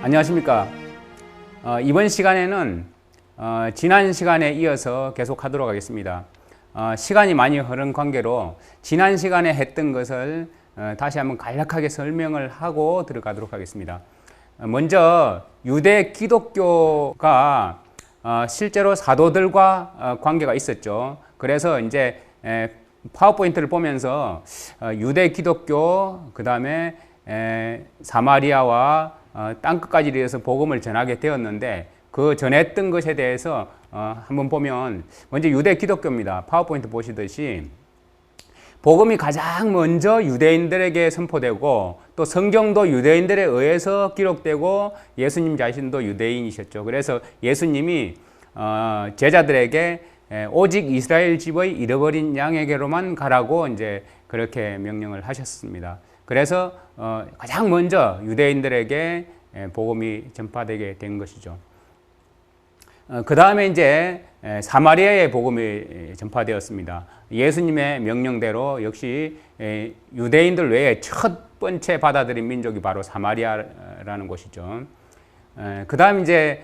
안녕하십니까. 어, 이번 시간에는 어, 지난 시간에 이어서 계속 하도록 하겠습니다. 어, 시간이 많이 흐른 관계로 지난 시간에 했던 것을 어, 다시 한번 간략하게 설명을 하고 들어가도록 하겠습니다. 어, 먼저 유대 기독교가 어, 실제로 사도들과 어, 관계가 있었죠. 그래서 이제 에, 파워포인트를 보면서 어, 유대 기독교 그 다음에 사마리아와 어, 땅끝까지 이어서 복음을 전하게 되었는데 그 전했던 것에 대해서 어, 한번 보면 먼저 유대 기독교입니다. 파워포인트 보시듯이 복음이 가장 먼저 유대인들에게 선포되고 또 성경도 유대인들에 의해서 기록되고 예수님 자신도 유대인이셨죠. 그래서 예수님이 어, 제자들에게 오직 이스라엘 집의 잃어버린 양에게로만 가라고 이제 그렇게 명령을 하셨습니다. 그래서 어, 가장 먼저 유대인들에게 복음이 전파되게 된 것이죠. 어, 그 다음에 이제 사마리아의 복음이 전파되었습니다. 예수님의 명령대로 역시 유대인들 외에 첫 번째 받아들인 민족이 바로 사마리아라는 곳이죠. 그 다음 이제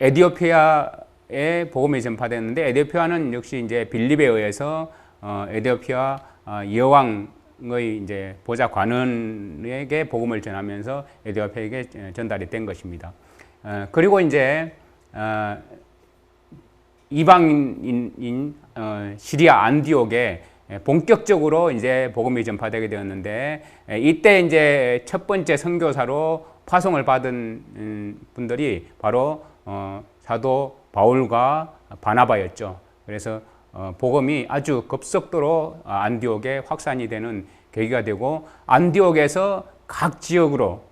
에디오피아의 복음이 전파됐는데 에디오피아는 역시 이제 빌립에 의해서 어, 에디오피아 어, 여왕 의 이제 보좌 관원에게 복음을 전하면서 에디오피아에게 전달이 된 것입니다. 그리고 이제 어, 이방인인 어, 시리아 안디옥에 본격적으로 이제 복음이 전파되게 되었는데 이때 이제 첫 번째 선교사로 파송을 받은 음, 분들이 바로 어, 사도 바울과 바나바였죠. 그래서 복음이 아주 급속도로 안디옥에 확산이 되는 계기가 되고 안디옥에서 각 지역으로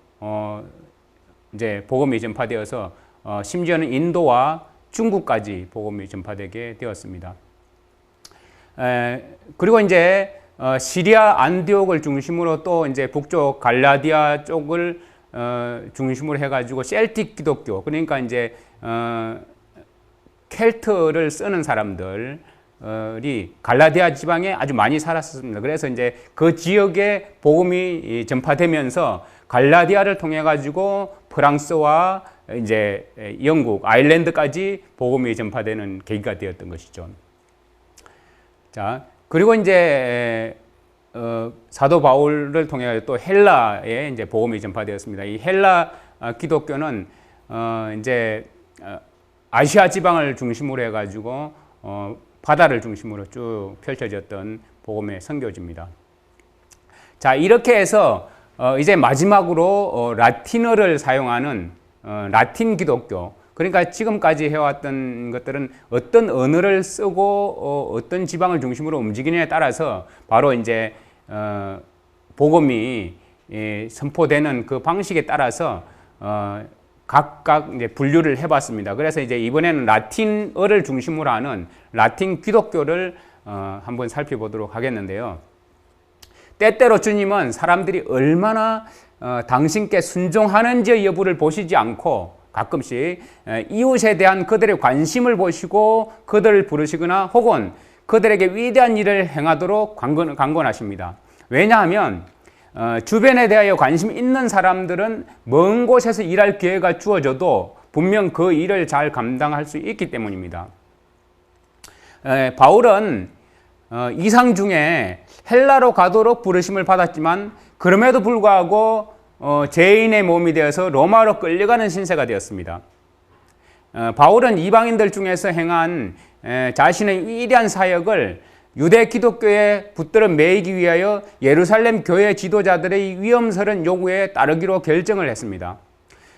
이제 복음이 전파되어서 어, 심지어는 인도와 중국까지 복음이 전파되게 되었습니다. 에, 그리고 이제 어, 시리아 안디옥을 중심으로 또 이제 북쪽 갈라디아 쪽을 어, 중심으로 해가지고 셀틱 기독교 그러니까 이제 어, 켈트를 쓰는 사람들 이 갈라디아 지방에 아주 많이 살았습니다. 그래서 이제 그 지역에 복음이 전파되면서 갈라디아를 통해 가지고 프랑스와 이제 영국, 아일랜드까지 복음이 전파되는 계기가 되었던 것이죠. 자, 그리고 이제 어, 사도 바울을 통해 또 헬라에 이제 복음이 전파되었습니다. 이 헬라 어, 기독교는 어, 이제 어, 아시아 지방을 중심으로 해가지고 어, 바다를 중심으로 쭉 펼쳐졌던 복음의 선교지입니다. 자, 이렇게 해서 어, 이제 마지막으로 라틴어를 사용하는 어, 라틴 기독교 그러니까 지금까지 해왔던 것들은 어떤 언어를 쓰고 어, 떤 지방을 중심으로 움직이느냐에 따라서 바로 이제 어, 복음이 예, 선포되는 그 방식에 따라서 어, 각각 이제 분류를 해봤습니다. 그래서 이제 이번에는 라틴어를 중심으로 하는 라틴 기독교를 어, 한번 살펴보도록 하겠는데요. 때때로 주님은 사람들이 얼마나 어, 당신께 순종하는지 여부를 보시지 않고 가끔씩 이웃에 대한 그들의 관심을 보시고 그들을 부르시거나 혹은 그들에게 위대한 일을 행하도록 강권, 강권하십니다. 왜냐하면 어, 주변에 대하여 관심 있는 사람들은 먼 곳에서 일할 기회가 주어져도 분명 그 일을 잘 감당할 수 있기 때문입니다. 에, 바울은 어, 이상 중에 헬라로 가도록 부르심을 받았지만 그럼에도 불구하고 어, 죄인의 몸이 되어서 로마로 끌려가는 신세가 되었습니다. 어, 바울은 이방인들 중에서 행한 에, 자신의 위대한 사역을 유대 기독교에 붙들어 매이기 위하여 예루살렘 교회 지도자들의 위험스러운 요구에 따르기로 결정을 했습니다.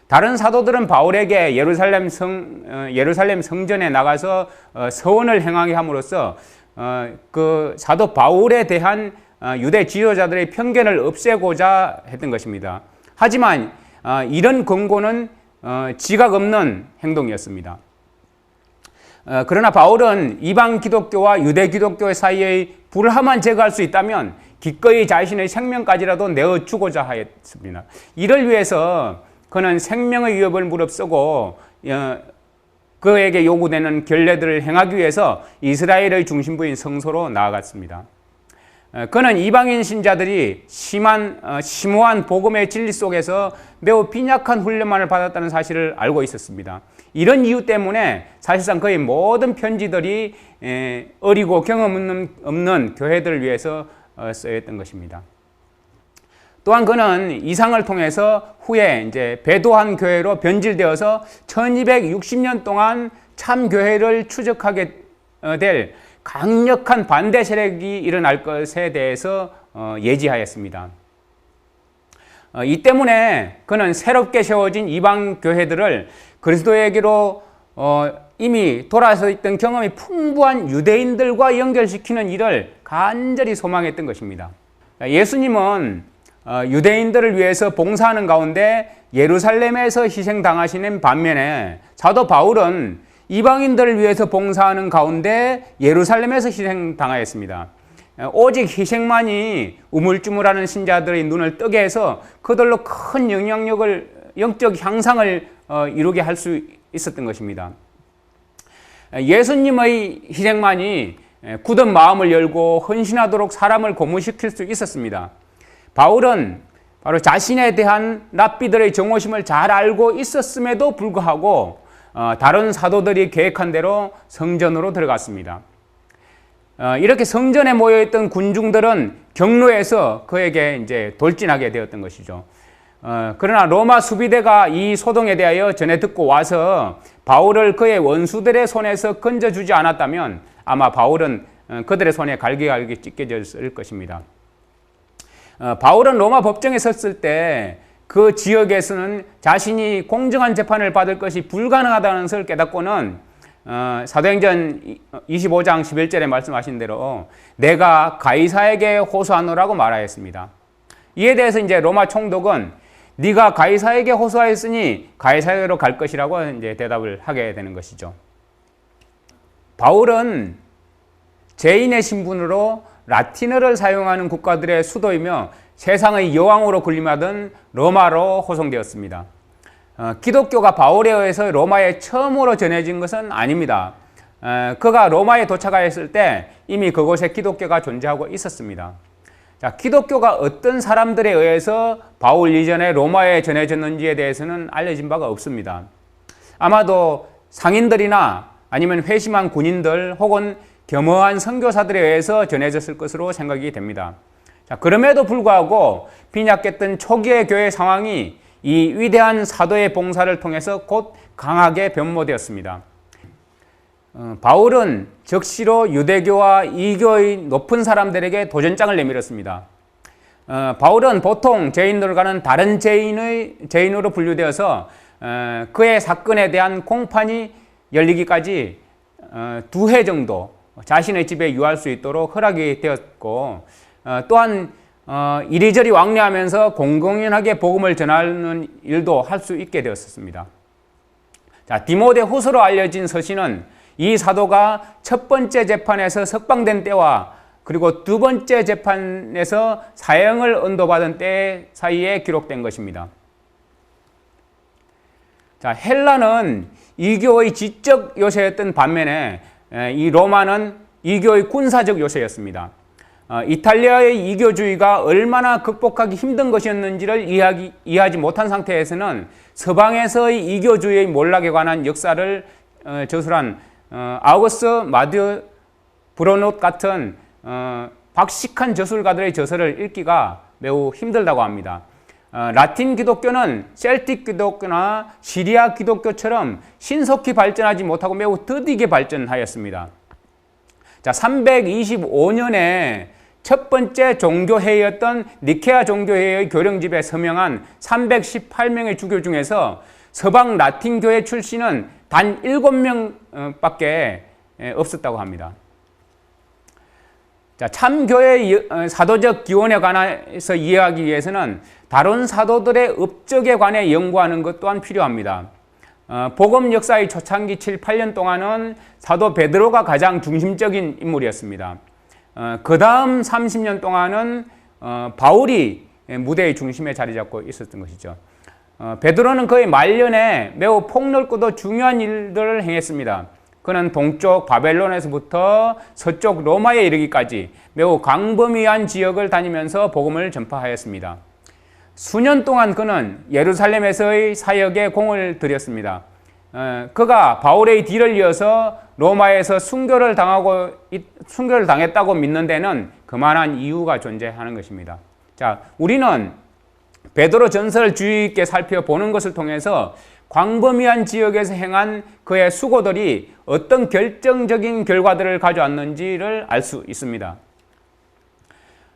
다른 사도들은 바울에게 예루살렘 성 어, 예루살렘 성전에 나가서 어, 서원을 행하게 함으로써 어, 그 사도 바울에 대한 어, 유대 지도자들의 편견을 없애고자 했던 것입니다. 하지만 어, 이런 권고는 어, 지각 없는 행동이었습니다. 어, 그러나 바울은 이방 기독교와 유대 기독교 사이의 불화만 제거할 수 있다면 기꺼이 자신의 생명까지라도 내어 주고자 하였습니다. 이를 위해서 그는 생명의 위협을 무릅쓰고 그에게 요구되는 결례들을 행하기 위해서 이스라엘의 중심부인 성소로 나아갔습니다. 어, 그는 이방인 신자들이 심한 어, 심오한 복음의 진리 속에서 매우 빈약한 훈련만을 받았다는 사실을 알고 있었습니다. 이런 이유 때문에 사실상 거의 모든 편지들이 에, 어리고 경험 없는, 없는 교회들을 위해서 어, 쓰였던 것입니다. 또한 그는 이상을 통해서 후에 이제 배도한 교회로 변질되어서 1260년 동안 참 교회를 추적하게 어, 될 강력한 반대 세력이 일어날 것에 대해서 어, 예지하였습니다. 어, 이 때문에 그는 새롭게 세워진 이방 교회들을 그리스도에게로 이미 돌아서 있던 경험이 풍부한 유대인들과 연결시키는 일을 간절히 소망했던 것입니다. 예수님은 유대인들을 위해서 봉사하는 가운데 예루살렘에서 희생당하시는 반면에 사도 바울은 이방인들을 위해서 봉사하는 가운데 예루살렘에서 희생당하였습니다. 오직 희생만이 우물쭈물하는 신자들의 눈을 뜨게 해서 그들로 큰 영향력을 영적 향상을 어, 이루게 할 수 있었던 것입니다. 예수님의 희생만이 굳은 마음을 열고 헌신하도록 사람을 고무시킬 수 있었습니다. 바울은 바로 자신에 대한 랍비들의 정오심을 잘 알고 있었음에도 불구하고 어, 다른 사도들이 계획한 대로 성전으로 들어갔습니다. 어, 이렇게 성전에 모여있던 군중들은 경로에서 그에게 이제 돌진하게 되었던 것이죠. 어, 그러나 로마 수비대가 이 소동에 대하여 전해 듣고 와서 바울을 그의 원수들의 손에서 건져주지 않았다면 아마 바울은 그들의 손에 갈기갈기 찢겨졌을 것입니다. 바울은 로마 법정에 섰을 때 그 지역에서는 자신이 공정한 재판을 받을 것이 불가능하다는 것을 깨닫고는 어, 사도행전 25장 11절에 말씀하신 대로 내가 가이사에게 호소하노라고 말하였습니다. 이에 대해서 이제 로마 총독은 네가 가이사에게 호소하였으니 가이사에게로 갈 것이라고 이제 대답을 하게 되는 것이죠. 바울은 죄인의 신분으로 라틴어를 사용하는 국가들의 수도이며 세상의 여왕으로 군림하던 로마로 호송되었습니다. 어, 기독교가 바울에 의해서 로마에 처음으로 전해진 것은 아닙니다. 어, 그가 로마에 도착하였을 때 이미 그곳에 기독교가 존재하고 있었습니다. 자, 기독교가 어떤 사람들에 의해서 바울 이전에 로마에 전해졌는지에 대해서는 알려진 바가 없습니다. 아마도 상인들이나 아니면 회심한 군인들 혹은 겸허한 선교사들에 의해서 전해졌을 것으로 생각이 됩니다. 자, 그럼에도 불구하고 빈약했던 초기의 교회 상황이 이 위대한 사도의 봉사를 통해서 곧 강하게 변모되었습니다. 어, 바울은 적시로 유대교와 이교의 높은 사람들에게 도전장을 내밀었습니다. 어, 바울은 보통 죄인들과는 다른 죄인의 죄인으로 분류되어서 어, 그의 사건에 대한 공판이 열리기까지 어, 두해 정도 자신의 집에 유할 수 있도록 허락이 되었고 어, 또한 어, 이리저리 왕래하면서 공공연하게 복음을 전하는 일도 할 수 있게 되었습니다. 자, 디모데 후서로 알려진 서신은 이 사도가 첫 번째 재판에서 석방된 때와 그리고 두 번째 재판에서 사형을 언도받은 때 사이에 기록된 것입니다. 자, 헬라는 이교의 지적 요새였던 반면에 이 로마는 이교의 군사적 요새였습니다. 어, 이탈리아의 이교주의가 얼마나 극복하기 힘든 것이었는지를 이해하기, 이해하지 못한 상태에서는 서방에서의 이교주의의 몰락에 관한 역사를 어, 저술한 어, 아우거스 마드 브로노트 같은 어, 박식한 저술가들의 저서를 읽기가 매우 힘들다고 합니다. 어, 라틴 기독교는 셀틱 기독교나 시리아 기독교처럼 신속히 발전하지 못하고 매우 더디게 발전하였습니다. 자, 325년에 첫 번째 종교회의였던 니케아 종교회의 교령집에 서명한 318명의 주교 중에서 서방 라틴교회 출신은 단 7명밖에 없었다고 합니다. 자, 참교회 어, 사도적 기원에 관해서 이해하기 위해서는 다른 사도들의 업적에 관해 연구하는 것 또한 필요합니다. 어, 복음 역사의 초창기 7, 8년 동안은 사도 베드로가 가장 중심적인 인물이었습니다. 어, 그 다음 30년 동안은 어, 바울이 무대의 중심에 자리 잡고 있었던 것이죠. 어, 베드로는 그의 말년에 매우 폭넓고도 중요한 일들을 행했습니다. 그는 동쪽 바벨론에서부터 서쪽 로마에 이르기까지 매우 광범위한 지역을 다니면서 복음을 전파하였습니다. 수년 동안 그는 예루살렘에서의 사역에 공을 들였습니다. 어, 그가 바울의 뒤를 이어서 로마에서 순교를 당하고 순교를 당했다고 믿는 데는 그만한 이유가 존재하는 것입니다. 자, 우리는 베드로 전설을 주의 있게 살펴보는 것을 통해서 광범위한 지역에서 행한 그의 수고들이 어떤 결정적인 결과들을 가져왔는지를 알 수 있습니다.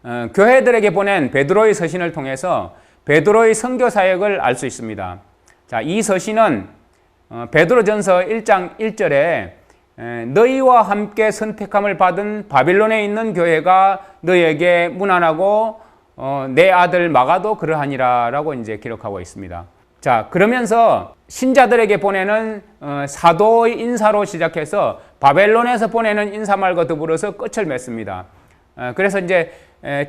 어, 교회들에게 보낸 베드로의 서신을 통해서 베드로의 선교 사역을 알 수 있습니다. 자, 이 서신은 어, 베드로전서 1장 1절에 너희와 함께 선택함을 받은 바빌론에 있는 교회가 너희에게 무난하고 어, 내 아들 마가도 그러하니라라고 이제 기록하고 있습니다. 자, 그러면서 신자들에게 보내는 어, 사도의 인사로 시작해서 바벨론에서 보내는 인사말과 더불어서 끝을 맺습니다. 어, 그래서 이제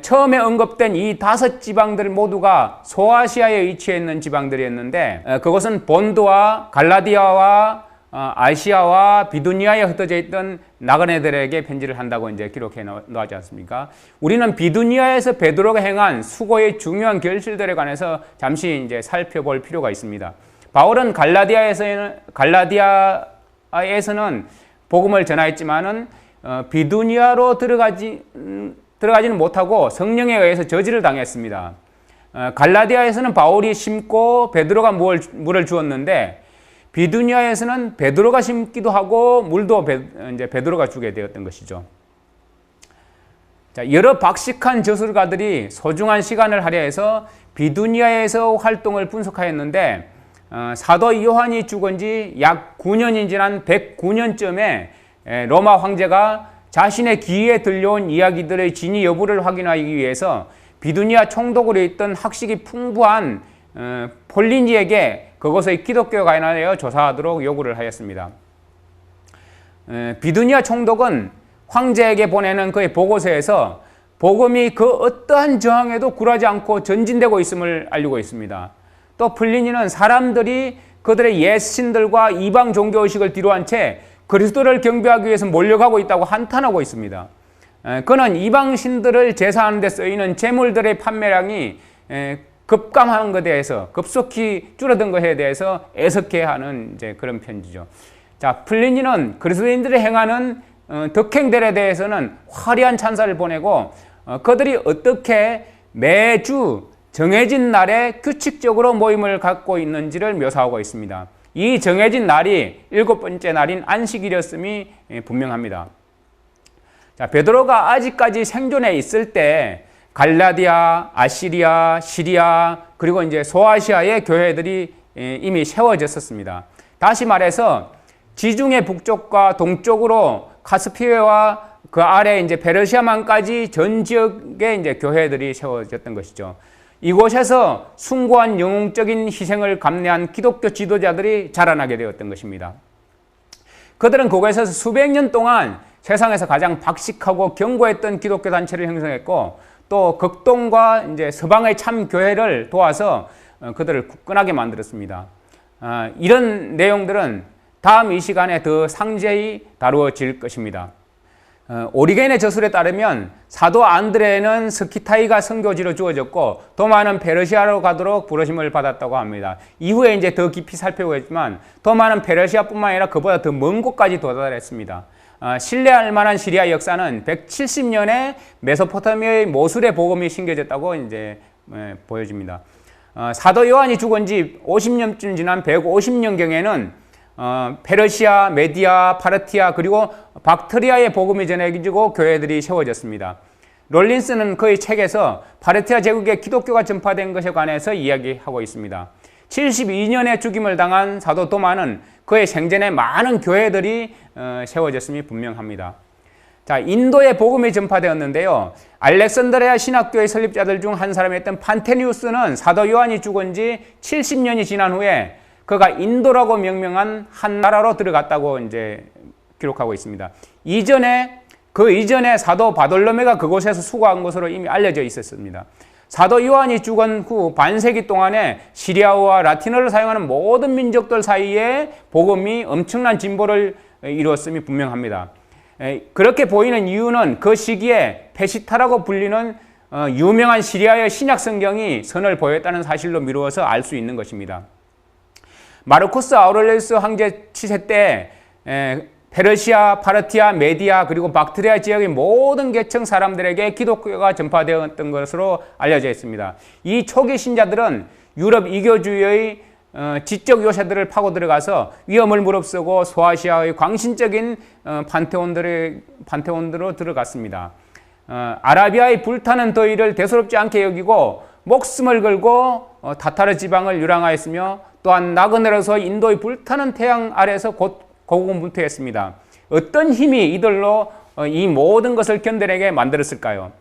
처음에 언급된 이 다섯 지방들 모두가 소아시아에 위치해 있는 지방들이었는데 그것은 본도와 갈라디아와 어, 아시아와 비두니아에 흩어져 있던 나그네들에게 편지를 한다고 이제 기록해 놓았지 않습니까? 우리는 비두니아에서 베드로가 행한 수고의 중요한 결실들에 관해서 잠시 이제 살펴볼 필요가 있습니다. 바울은 갈라디아에서는 갈라디아에서는 복음을 전하였지만은 어, 비두니아로 들어가지 음, 들어가지는 못하고 성령에 의해서 저지를 당했습니다. 어, 갈라디아에서는 바울이 심고 베드로가 물, 물을 주었는데 비두니아에서는 베드로가 심기도 하고 물도 베, 이제 베드로가 주게 되었던 것이죠. 자, 여러 박식한 저술가들이 소중한 시간을 할애해서 비두니아에서 활동을 분석하였는데 어, 사도 요한이 죽은 지 약 9년이 지난 109년쯤에 로마 황제가 자신의 귀에 들려온 이야기들의 진위 여부를 확인하기 위해서 비두니아 총독으로 있던 학식이 풍부한 어, 폴리니에게 그것의 기독교에 관하여 조사하도록 요구를 하였습니다. 비두니아 총독은 황제에게 보내는 그의 보고서에서 복음이 그 어떠한 저항에도 굴하지 않고 전진되고 있음을 알리고 있습니다. 또 플리니는 사람들이 그들의 옛 신들과 이방 종교 의식을 뒤로한 채 그리스도를 경배하기 위해서 몰려가고 있다고 한탄하고 있습니다. 그는 이방 신들을 제사하는 데 쓰이는 재물들의 판매량이 급감한 것에 대해서 급속히 줄어든 것에 대해서 애석해하는 이제 그런 편지죠. 자, 플리니는 그리스도인들이 행하는 어, 덕행들에 대해서는 화려한 찬사를 보내고 어, 그들이 어떻게 매주 정해진 날에 규칙적으로 모임을 갖고 있는지를 묘사하고 있습니다. 이 정해진 날이 일곱 번째 날인 안식일이었음이 예, 분명합니다. 자, 베드로가 아직까지 생존해 있을 때 갈라디아, 아시리아, 시리아 그리고 이제 소아시아의 교회들이 예, 이미 세워졌었습니다. 다시 말해서 지중해 북쪽과 동쪽으로 카스피해와 그 아래 이제 페르시아만까지 전 지역에 이제 교회들이 세워졌던 것이죠. 이곳에서 숭고한 영웅적인 희생을 감내한 기독교 지도자들이 자라나게 되었던 것입니다. 그들은 그곳에서 수백 년 동안 세상에서 가장 박식하고 견고했던 기독교 단체를 형성했고 또 극동과 이제 서방의 참 교회를 도와서 어, 그들을 굳건하게 만들었습니다. 아, 이런 내용들은 다음 이 시간에 더 상세히 다루어질 것입니다. 어, 오리겐의 저술에 따르면 사도 안드레는 스키타이가 선교지로 주어졌고 더 많은 페르시아로 가도록 부르심을 받았다고 합니다. 이후에 이제 더 깊이 살펴보겠지만 더 많은 페르시아뿐만 아니라 그보다 더 먼 곳까지 도달했습니다. 어, 신뢰할 만한 시리아 역사는 170년에 메소포타미아의 모술의 복음이 심겨졌다고 이제 예, 보여집니다. 어, 사도 요한이 죽은 지 50년쯤 지난 150년경에는 어, 페르시아, 메디아, 파르티아 그리고 박트리아의 복음이 전해지고 교회들이 세워졌습니다. 롤린스는 그의 책에서 파르티아 제국에 기독교가 전파된 것에 관해서 이야기하고 있습니다. 72년에 죽임을 당한 사도 도마는 그의 생전에 많은 교회들이 어, 세워졌음이 분명합니다. 자, 인도에 복음이 전파되었는데요. 알렉산드리아 신학교의 설립자들 중 한 사람이었던 판테니우스는 사도 요한이 죽은 지 70년이 지난 후에 그가 인도라고 명명한 한 나라로 들어갔다고 이제 기록하고 있습니다. 이전에 그 이전에 사도 바돌로메가 그곳에서 수고한 것으로 이미 알려져 있었습니다. 사도 요한이 죽은 후 반세기 동안에 시리아어와 라틴어를 사용하는 모든 민족들 사이에 복음이 엄청난 진보를 이루었음이 분명합니다. 에, 그렇게 보이는 이유는 그 시기에 페시타라고 불리는 어, 유명한 시리아의 신약 성경이 선을 보였다는 사실로 미루어서 알 수 있는 것입니다. 마르코스 아우렐리우스 황제 치세 때 에, 페르시아, 파르티아, 메디아 그리고 박트리아 지역의 모든 계층 사람들에게 기독교가 전파되었던 것으로 알려져 있습니다. 이 초기 신자들은 유럽 이교주의의 어, 지적 요새들을 파고 들어가서 위험을 무릅쓰고 소아시아의 광신적인 어, 판테온들의 판테온으로 들어갔습니다. 어, 아라비아의 불타는 더위를 대수롭지 않게 여기고 목숨을 걸고 어, 타타르 지방을 유랑하였으며 또한 나그네로서 인도의 불타는 태양 아래서 곧 고군분투했습니다. 어떤 힘이 이들로 어, 이 모든 것을 견뎌내게 만들었을까요?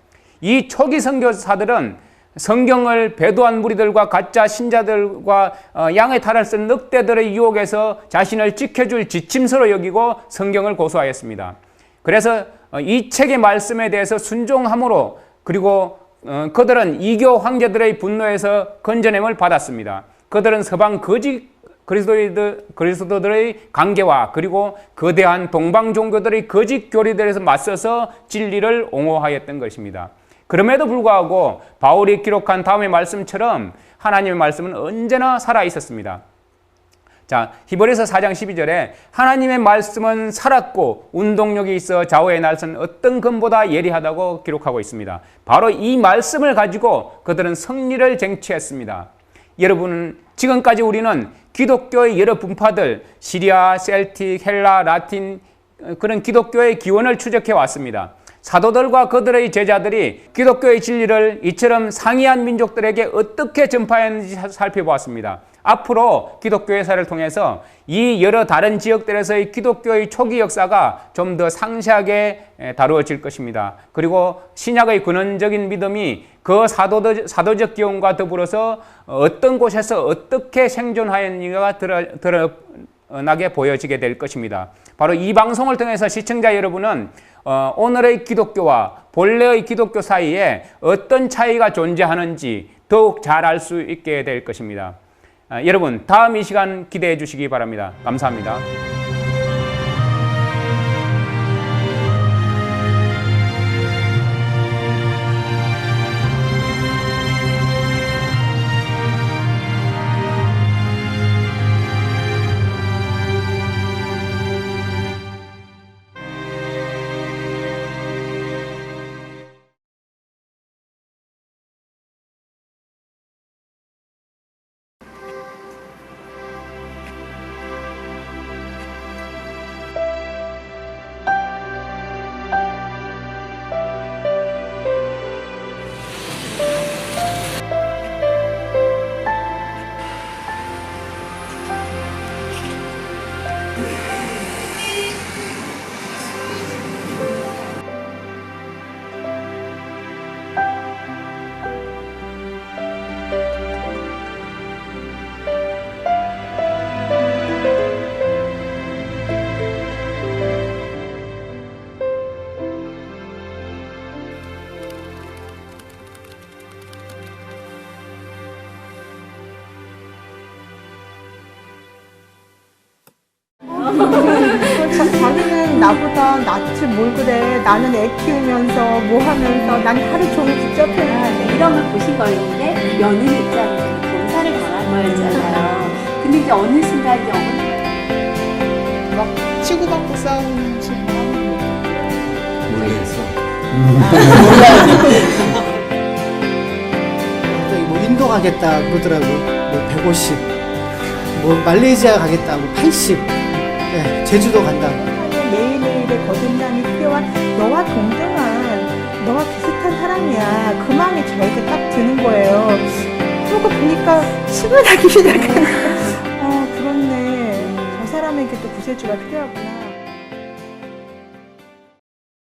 이 초기 선교사들은 성경을 배도한 무리들과 가짜 신자들과 어, 양의 탈을 쓴 늑대들의 유혹에서 자신을 지켜줄 지침서로 여기고 성경을 고수하였습니다. 그래서 어, 이 책의 말씀에 대해서 순종함으로 그리고 어, 그들은 이교 황제들의 분노에서 건져냄을 받았습니다. 그들은 서방 거짓 그리스도인들, 그리스도들의 관계와 그리고 거대한 동방 종교들의 거짓 교리들에서 맞서서 진리를 옹호하였던 것입니다. 그럼에도 불구하고 바울이 기록한 다음의 말씀처럼 하나님의 말씀은 언제나 살아 있었습니다. 자, 히브리서 4장 12절에 하나님의 말씀은 살았고 운동력이 있어 좌우의 날선 어떤 금보다 예리하다고 기록하고 있습니다. 바로 이 말씀을 가지고 그들은 승리를 쟁취했습니다. 여러분, 지금까지 우리는 기독교의 여러 분파들, 시리아, 셀틱, 헬라, 라틴, 어, 그런 기독교의 기원을 추적해 왔습니다. 사도들과 그들의 제자들이 기독교의 진리를 이처럼 상이한 민족들에게 어떻게 전파했는지 살펴보았습니다. 앞으로 기독교의 사를 통해서 이 여러 다른 지역들에서의 기독교의 초기 역사가 좀 더 상세하게 다루어질 것입니다. 그리고 신약의 근원적인 믿음이 그 사도적, 사도적 기원과 더불어서 어떤 곳에서 어떻게 생존하였는가 드러, 드러 나게 보여지게 될 것입니다. 바로 이 방송을 통해서 시청자 여러분은 어, 오늘의 기독교와 본래의 기독교 사이에 어떤 차이가 존재하는지 더욱 잘 알 수 있게 될 것입니다. 아, 여러분 다음 이 시간 기대해 주시기 바랍니다. 감사합니다. 나는 애 키우면서 뭐 하면서 난 하루 종일 붙잡혀야 이런 걸 보신 거였는데 며느리 입장에서 검사를 당한 거였잖아요. 근데 이제 어느 순간 이제 어머니 막 치고받고 싸우는 식으로 하는 갑자기 뭐 인도 가겠다 그러더라고. 뭐 150. 뭐 말레이시아 가겠다. 뭐 80. 예, 제주도 간다. 거예요. 매일매일의 거듭남이 필요한 너와 동등한 너와 비슷한 사람이야. 그 마음이 저에게 딱 드는 거예요. 그러고 보니까 침을 하기 시작하는 어, 그렇네. 저 사람에게 또 구세주가 필요하구나.